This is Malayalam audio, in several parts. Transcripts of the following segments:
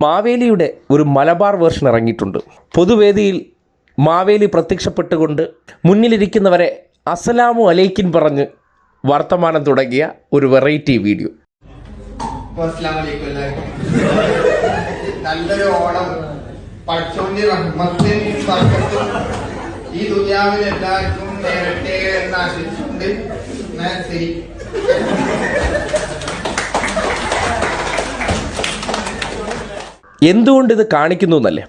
മാവേലിയുടെ ഒരു മലബാർ വേർഷൻ ഇറങ്ങിയിട്ടുണ്ട്. പൊതുവേദിയിൽ മാവേലി പ്രത്യക്ഷപ്പെട്ടുകൊണ്ട് മുന്നിലിരിക്കുന്നവരെ അസലാമു അലൈക്കിൻ പറഞ്ഞ് വർത്തമാനം തുടങ്ങിയ ഒരു വെറൈറ്റി വീഡിയോ. നല്ലൊരു ഓണം. ഈ ദുനിയാവിൽ എല്ലാവർക്കും നേരട്ടെ എന്ന് ആശിച്ചുകൊണ്ട് ഞാൻ എന്തുകൊണ്ട് ഇത് കാണിക്കുന്നു എന്നല്ലേ?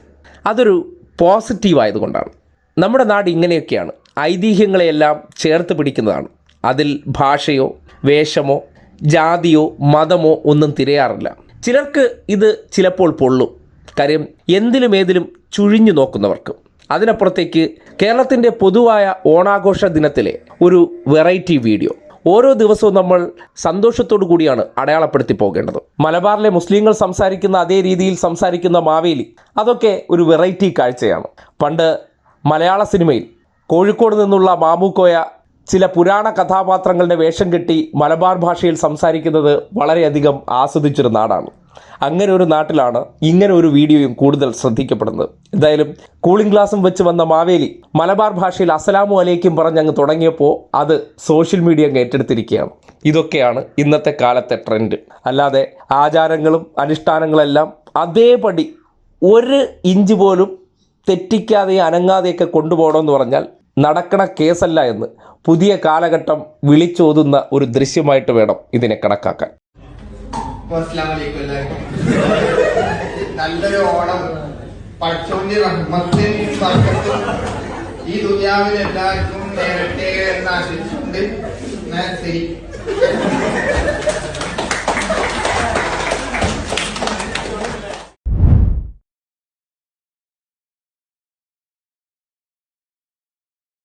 അതൊരു പോസിറ്റീവ് ആയതുകൊണ്ടാണ്. നമ്മുടെ നാട് ഇങ്ങനെയൊക്കെയാണ്. ഐതിഹ്യങ്ങളെയെല്ലാം ചേർത്ത് പിടിക്കുന്നതാണ്. അതിൽ ഭാഷയോ വേഷമോ ജാതിയോ മതമോ ഒന്നും തിരയാറില്ല. ചിലർക്ക് ഇത് ചിലപ്പോൾ പൊള്ളും. കാര്യം എന്തിലും ഏതിലും ചുഴിഞ്ഞു നോക്കുന്നവർക്ക്. അതിനപ്പുറത്തേക്ക് കേരളത്തിന്റെ പൊതുവായ ഓണാഘോഷ ദിനത്തിലെ ഒരു വെറൈറ്റി വീഡിയോ. ഓരോ ദിവസവും നമ്മൾ സന്തോഷത്തോടു കൂടിയാണ് അടയാളപ്പെടുത്തി പോകേണ്ടത്. മലബാറിലെ മുസ്ലിങ്ങൾ സംസാരിക്കുന്ന അതേ രീതിയിൽ സംസാരിക്കുന്ന മാവേലി അതൊക്കെ ഒരു വെറൈറ്റി കാഴ്ചയാണ്. പണ്ട് മലയാള സിനിമയിൽ കോഴിക്കോട് നിന്നുള്ള മാമൂക്കോയ ചില പുരാണ കഥാപാത്രങ്ങളുടെ വേഷം കെട്ടി മലബാർ ഭാഷയിൽ സംസാരിക്കുന്നത് വളരെയധികം ആസ്വദിച്ചൊരു നാടാണ്. അങ്ങനെ ഒരു നാട്ടിലാണ് ഇങ്ങനെ ഒരു വീഡിയോയും കൂടുതൽ ശ്രദ്ധിക്കപ്പെടുന്നത്. എന്തായാലും കൂളിംഗ് ഗ്ലാസും വെച്ച് വന്ന മാവേലി മലബാർ ഭാഷയിൽ അസലാമു അലൈക്കും പറഞ്ഞ് അങ്ങ് തുടങ്ങിയപ്പോൾ അത് സോഷ്യൽ മീഡിയ ഏറ്റെടുത്തിരിക്കുകയാണ്. ഇതൊക്കെയാണ് ഇന്നത്തെ കാലത്തെ ട്രെൻഡ് അല്ലാതെ ആചാരങ്ങളും അനുഷ്ഠാനങ്ങളെല്ലാം അതേപടി ഒരു ഇഞ്ച് പോലും തെറ്റിക്കാതെയും അനങ്ങാതെയൊക്കെ കൊണ്ടുപോകണമെന്ന് പറഞ്ഞാൽ നടക്കണ കേസല്ല എന്ന് പുതിയ കാലഘട്ടം വിളിച്ചോതുന്ന ഒരു ദൃശ്യമായിട്ട് വേണം ഇതിനെ കണക്കാക്കാൻ. നല്ലൊരു ഓണം. പഠിച്ചോണ്ടി റഹ്മത്തും ബർക്കത്തും ഈ ദുനിയാവിൽ എല്ലാവർക്കും നേരട്ടെ എന്ന് ആശിച്ചുകൊണ്ട് ഞാൻ ശരി.